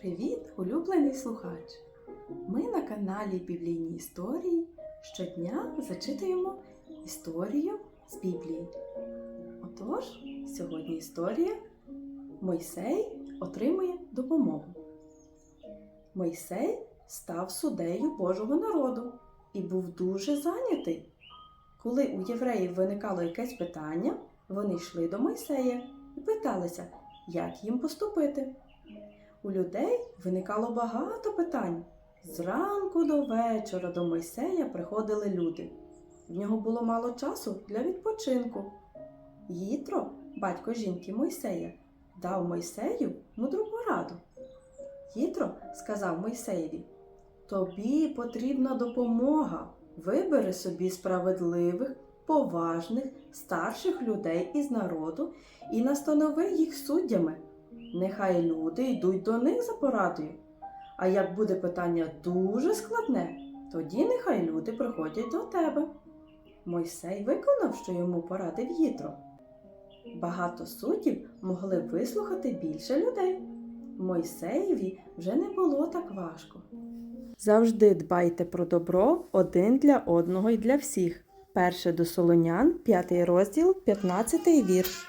Привіт, улюблений слухач! Ми на каналі Біблійні історії щодня зачитуємо історію з Біблії. Отож, сьогодні історія Мойсей отримує допомогу. Мойсей став суддею Божого народу і був дуже зайнятий. Коли у євреїв виникало якесь питання, вони йшли до Мойсея і питалися, як їм поступити. У людей виникало багато питань. Зранку до вечора до Мойсея приходили люди. В нього було мало часу для відпочинку. Їтро, батько жінки Мойсея, дав Мойсею мудру пораду. Їтро сказав Мойсеєві: Тобі потрібна допомога. Вибери собі справедливих, поважних, старших людей із народу і настанови їх суддями. Нехай люди йдуть до них за порадою. А як буде питання дуже складне, тоді нехай люди приходять до тебе. Мойсей виконав, що йому порадив Їтро. Багато суддів могли вислухати більше людей. Мойсеєві вже не було так важко. Завжди дбайте про добро один для одного і для всіх. Перше до Солонян, 5 розділ, 15 вірш.